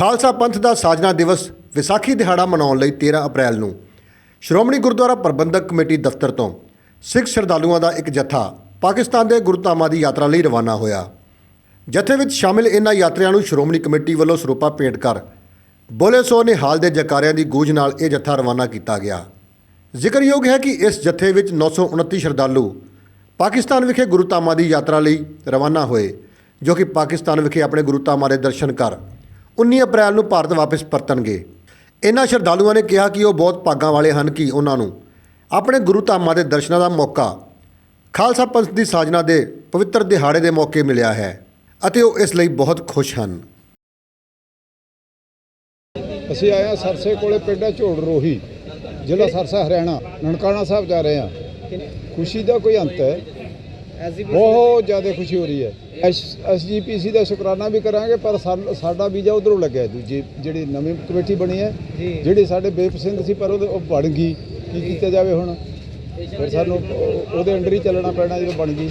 ਖਾਲਸਾ ਪੰਥ ਦਾ ਸਾਜਨਾ ਦਿਵਸ ਵਿਸਾਖੀ ਦਿਹਾੜਾ ਮਨਾਉਣ ਲਈ 13 ਅਪ੍ਰੈਲ ਨੂੰ ਸ਼੍ਰੋਮਣੀ ਗੁਰਦੁਆਰਾ ਪ੍ਰਬੰਧਕ ਕਮੇਟੀ ਦਫ਼ਤਰ ਤੋਂ ਸਿੱਖ ਸ਼ਰਧਾਲੂਆਂ ਦਾ ਇੱਕ ਜੱਥਾ ਪਾਕਿਸਤਾਨ ਦੇ ਗੁਰਧਾਮਾਂ ਦੀ ਯਾਤਰਾ ਲਈ ਰਵਾਨਾ ਹੋਇਆ। ਜਥੇ ਵਿੱਚ ਸ਼ਾਮਿਲ ਇਹਨਾਂ ਯਾਤਰੀਆਂ ਨੂੰ ਸ਼੍ਰੋਮਣੀ ਕਮੇਟੀ ਵੱਲੋਂ ਸਰੂਪਾ ਭੇਂਟ ਕਰ ਬੋਲੇ ਸੋ ਨਿਹਾਲ ਦੇ ਜਕਾਰਿਆਂ ਦੀ ਗੂੰਜ ਨਾਲ ਇਹ ਜੱਥਾ ਰਵਾਨਾ ਕੀਤਾ ਗਿਆ। ਜ਼ਿਕਰਯੋਗ ਹੈ ਕਿ ਇਸ ਜਥੇ ਵਿੱਚ 929 ਸ਼ਰਧਾਲੂ ਪਾਕਿਸਤਾਨ ਵਿਖੇ ਗੁਰੂ ਧਾਮਾਂ ਦੀ ਯਾਤਰਾ ਲਈ ਰਵਾਨਾ ਹੋਏ, ਜੋ ਕਿ ਪਾਕਿਸਤਾਨ ਵਿਖੇ ਆਪਣੇ ਗੁਰੂ ਧਾਮਾਂ ਦੇ ਦਰਸ਼ਨ ਕਰ 19 ਅਪ੍ਰੈਲ ਨੂੰ ਭਾਰਤ ਵਾਪਸ ਪਰਤਣਗੇ। ਇਹਨਾਂ ਸ਼ਰਧਾਲੂਆਂ ਨੇ ਕਿਹਾ ਕਿ ਉਹ ਬਹੁਤ ਭਾਗਾਂ ਵਾਲੇ ਹਨ ਕਿ ਉਹਨਾਂ ਨੂੰ ਆਪਣੇ ਗੁਰੂ ਧਾਮਾਂ ਦੇ ਦਰਸ਼ਨਾਂ ਦਾ ਮੌਕਾ, ਖਾਲਸਾ ਪੰਥ ਦੀ ਸਾਜਨਾ ਦੇ ਪਵਿੱਤਰ ਦਿਹਾੜੇ ਦੇ ਮੌਕੇ ਮਿਲਿਆ ਹੈ ਅਤੇ ਉਹ ਇਸ ਲਈ ਬਹੁਤ ਖੁਸ਼ ਹਨ। ਅਸੀਂ ਆਏ ਹਾਂ ਸਰਸੇ ਕੋਲੇ ਪਿੰਡ ਹੈ ਝੋੜ ਰੋਹੀ, ਜ਼ਿਲ੍ਹਾ ਸਰਸਾ, ਹਰਿਆਣਾ, ਨਨਕਾਣਾ ਸਾਹਿਬ ਜਾ ਰਹੇ ਹਾਂ। ਖੁਸ਼ੀ ਦਾ ਕੋਈ ਅੰਤ ਹੈ। ਬਹੁਤ ਜ਼ਿਆਦਾ ਖੁਸ਼ੀ ਹੋ ਰਹੀ ਹੈ। ਐਸਜੀਪੀਸੀ ਦਾ ਸ਼ੁਕਰਾਨਾ ਵੀ ਕਰਾਂਗੇ ਪਰ ਸਾ- ਸਾਡਾ ਵੀਜ਼ਾ ਉਧਰੋਂ ਲੱਗਿਆ ਦੂਜੀ ਜਿਹੜੀ ਨਵੀਂ ਕਮੇਟੀ ਬਣੀ ਹੈ ਜਿਹੜੀ ਸਾਡੇ ਬੇਪ ਸਿੰਘ ਸੀ ਪਰ ਉਹ ਬਣ ਗਈ। ਕੀ ਕੀਤਾ ਜਾਵੇ ਹੁਣ? ਫਿਰ ਸਾਨੂੰ ਉਹ- ਉਹਦੇ ਅੰਡਰ ਹੀ ਚੱਲਣਾ ਪੈਣਾ ਜਦੋਂ ਬਣ ਗਈ।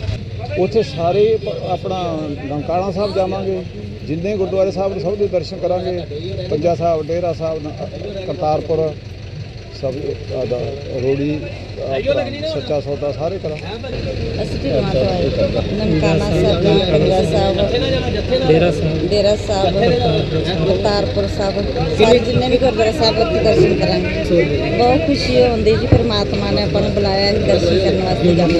ਉੱਥੇ ਸਾਰੇ ਪ- ਆਪਣਾ ਨਨਕਾਣਾ ਸਾਹਿਬ ਜਾਵਾਂਗੇ ਜਿੰਨੇ ਗੁਰਦੁਆਰੇ ਸਾਹਿਬ ਨੇ ਸਭ ਦੇ ਦਰਸ਼ਨ ਕਰਾਂਗੇ। ਪੰਜਾ ਸਾਹਿਬ ਡੇਰਾ ਸਾਹਿਬ ਕਰਤਾਰਪੁਰ। ਸਭ ਆਦਾ ਰੋੜੀ ਸੱਚਾ ਸੌਦਾ ਸਾਰੇ ਅਸੀਂ ਆਏ ਨਨਕਾਣਾ ਸਾਹਿਬ ਪੰਜਾ ਸਾਹਿਬ। ਡੇਰਾ ਸਾਹਿਬ। ਡੇਰਾ ਸਾਹਿਬ ਕਰਤਾਰਪੁਰ ਸਾਹਿਬ। ਸਾਰੇ ਜਿੰਨੇ ਵੀ ਗੁਰਦੁਆਰਾ ਸਾਹਿਬ ਉੱਥੇ ਦਰਸ਼ਨ ਕਰਾਂਗੇ। ਬਹੁਤ ਖੁਸ਼ੀ ਹੁੰਦੀ ਜੀ ਪਰਮਾਤਮਾ ਨੇ ਆਪਾਂ ਨੂੰ ਬੁਲਾਇਆ ਹੈ ਦਰਸ਼ਨ ਕਰਨ ਵਾਸਤੇ ਜਾਂਦੇ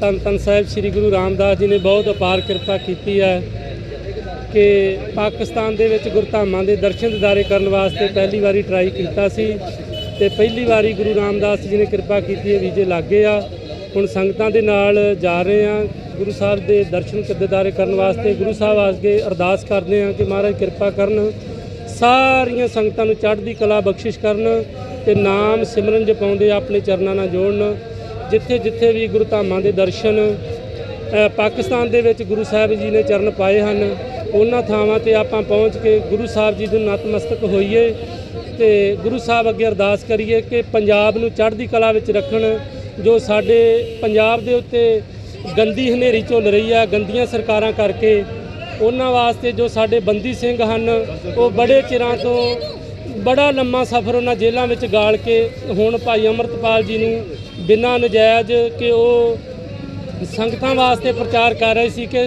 ਧੰਨ ਧੰਨ ਸਾਹਿਬ ਸ੍ਰੀ ਗੁਰੂ ਰਾਮਦਾਸ ਜੀ ਨੇ ਬਹੁਤ ਅਪਾਰ ਕਿਰਪਾ ਕੀਤੀ ਹੈ ਕਿ ਪਾਕਿਸਤਾਨ ਦੇ ਵਿੱਚ ਗੁਰਧਾਮਾਂ ਦੇ ਦਰਸ਼ਨ ਦਿਦਾਰੇ ਕਰਨ ਵਾਸਤੇ ਪਹਿਲੀ ਵਾਰੀ ਟਰਾਈ ਕੀਤਾ ਸੀ। ਤੇ ਪਹਿਲੀ ਵਾਰੀ ਗੁਰੂ ਰਾਮਦਾਸ ਜੀ ਨੇ ਕਿਰਪਾ ਕੀਤੀ ਹੈ ਵੀਜ਼ੇ ਲੱਗੇ ਆ, ਹੁਣ ਸੰਗਤਾਂ ਦੇ ਨਾਲ ਜਾ ਰਹੇ ਆ। ਗੁਰੂ ਸਾਹਿਬ ਦੇ ਦਰਸ਼ਨ ਦਿਦਾਰੇ ਕਰਨ ਵਾਸਤੇ ਗੁਰੂ ਸਾਹਿਬ ਅੱਗੇ ਅਰਦਾਸ ਕਰਦੇ ਆ ਕਿ ਮਹਾਰਾਜ ਕਿਰਪਾ ਕਰਨ। ਸਾਰੀਆਂ ਸੰਗਤਾਂ ਨੂੰ ਚੜ੍ਹਦੀ ਕਲਾ ਬਖਸ਼ਿਸ਼ ਕਰਨ ਤੇ ਨਾਮ ਸਿਮਰਨ ਜਪਾਉਂਦੇ ਆਪਣੇ ਚਰਨਾਂ ਨਾਲ ਜੋੜਨ। ਜਿੱਥੇ ਜਿੱਥੇ ਵੀ ਗੁਰੂ ਧਾਮਾਂ ਦੇ ਦਰਸ਼ਨ ਪਾਕਿਸਤਾਨ ਦੇ ਵਿੱਚ ਗੁਰੂ ਸਾਹਿਬ ਜੀ ਨੇ ਚਰਨ ਪਾਏ ਹਨ, ਉਹਨਾਂ ਥਾਵਾਂ ਤੇ ਆਪਾਂ ਪਹੁੰਚ ਕੇ ਗੁਰੂ ਸਾਹਿਬ ਜੀ ਨੂੰ ਨਤਮਸਤਕ ਹੋਈਏ। ਤੇ ਗੁਰੂ ਸਾਹਿਬ ਅੱਗੇ ਅਰਦਾਸ ਕਰੀਏ ਕਿ ਪੰਜਾਬ ਨੂੰ ਚੜ੍ਹਦੀ ਕਲਾ ਵਿੱਚ ਰੱਖਣ, ਜੋ ਸਾਡੇ ਪੰਜਾਬ ਦੇ ਉੱਤੇ ਗੰਦੀ ਹਨੇਰੀ ਝੁੱਲ ਰਹੀ ਆ, ਗੰਦੀਆਂ ਸਰਕਾਰਾਂ ਕਰਕੇ, ਉਹਨਾਂ ਵਾਸਤੇ ਜੋ ਸਾਡੇ ਬੰਦੀ ਸਿੰਘ ਹਨ, ਉਹ ਬੜੇ ਚਿਰਾਂ ਤੋਂ ਬੜਾ ਲੰਮਾ ਸਫ਼ਰ ਉਹਨਾਂ ਜੇਲ੍ਹਾਂ ਵਿੱਚ ਗਾਲ ਕੇ, ਹੁਣ ਭਾਈ ਅਮਰਤਪਾਲ ਜੀ ਨੂੰ ਬਿਨਾਂ ਨਜਾਇਜ਼ ਕਿ ਉਹ ਸੰਗਤਾਂ ਵਾਸਤੇ ਪ੍ਰਚਾਰ ਕਰ ਰਹੇ ਸੀ ਕਿ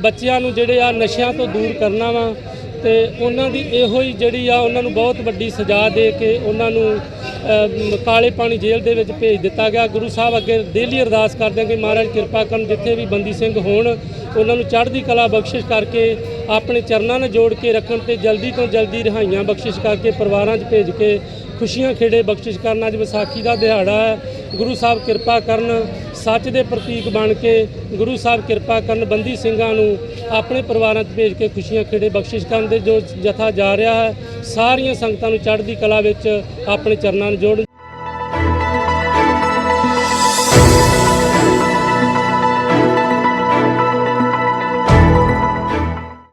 ਬੱਚਿਆਂ ਨੂੰ ਜਿਹੜੇ ਆ ਨਸ਼ਿਆਂ ਤੋਂ ਦੂਰ ਕਰਨਾ ਵਾ ਤੇ ਉਹਨਾਂ ਦੀ ਇਹੋ ਹੀ ਜਿਹੜੀ ਆ, ਉਹਨਾਂ ਨੂੰ ਬਹੁਤ ਵੱਡੀ ਸਜ਼ਾ ਦੇ ਕੇ ਉਹਨਾਂ ਨੂੰ ਕਾਲੇ ਪਾਣੀ ਜੇਲ੍ਹ ਦੇ ਵਿੱਚ ਭੇਜ ਦਿੱਤਾ ਗਿਆ। ਗੁਰੂ ਸਾਹਿਬ ਅੱਗੇ ਡੇਲੀ ਅਰਦਾਸ ਕਰਦੇ ਕਿ ਮਹਾਰਾਜ ਕਿਰਪਾ ਕਰਨ, ਜਿੱਥੇ ਵੀ ਬੰਦੀ ਸਿੰਘ ਹੋਣ, ਉਹਨਾਂ ਨੂੰ ਚੜ੍ਹਦੀ ਕਲਾ ਬਖਸ਼ਿਸ਼ ਕਰਕੇ ਆਪਣੇ ਚਰਨਾਂ ਨਾਲ ਜੋੜ ਕੇ ਰੱਖਣ ਤੇ ਜਲਦੀ ਤੋਂ ਜਲਦੀ ਰਿਹਾਈਆਂ ਬਖਸ਼ਿਸ਼ ਕਰਕੇ ਪਰਿਵਾਰਾਂ 'ਚ ਭੇਜ ਕੇ ਖੁਸ਼ੀਆਂ ਖੇੜੇ ਬਖਸ਼ਿਸ਼ ਕਰਨ। ਅੱਜ ਵਿਸਾਖੀ ਦਾ ਦਿਹਾੜਾ ਹੈ। ਗੁਰੂ ਸਾਹਿਬ ਕਿਰਪਾ ਕਰਨ, ਸੱਚ ਦੇ ਪ੍ਰਤੀਕ ਬਣ ਕੇ ਗੁਰੂ ਸਾਹਿਬ ਕਿਰਪਾ ਕਰਨ, ਬੰਦੀ ਸਿੰਘਾਂ ਨੂੰ ਆਪਣੇ ਪਰਿਵਾਰਾਂ 'ਚ ਭੇਜ ਕੇ ਖੁਸ਼ੀਆਂ ਖੇੜੇ ਬਖਸ਼ਿਸ਼ ਕਰਨ ਦੇ ਜੋ ਜਥਾ ਜਾ ਰਿਹਾ ਹੈ, ਸਾਰੀਆਂ ਸੰਗਤਾਂ ਨੂੰ ਚੜ੍ਹਦੀ ਕਲਾ ਵਿੱਚ ਆਪਣੇ ਚਰਨਾਂ ਨੂੰ ਜੋੜ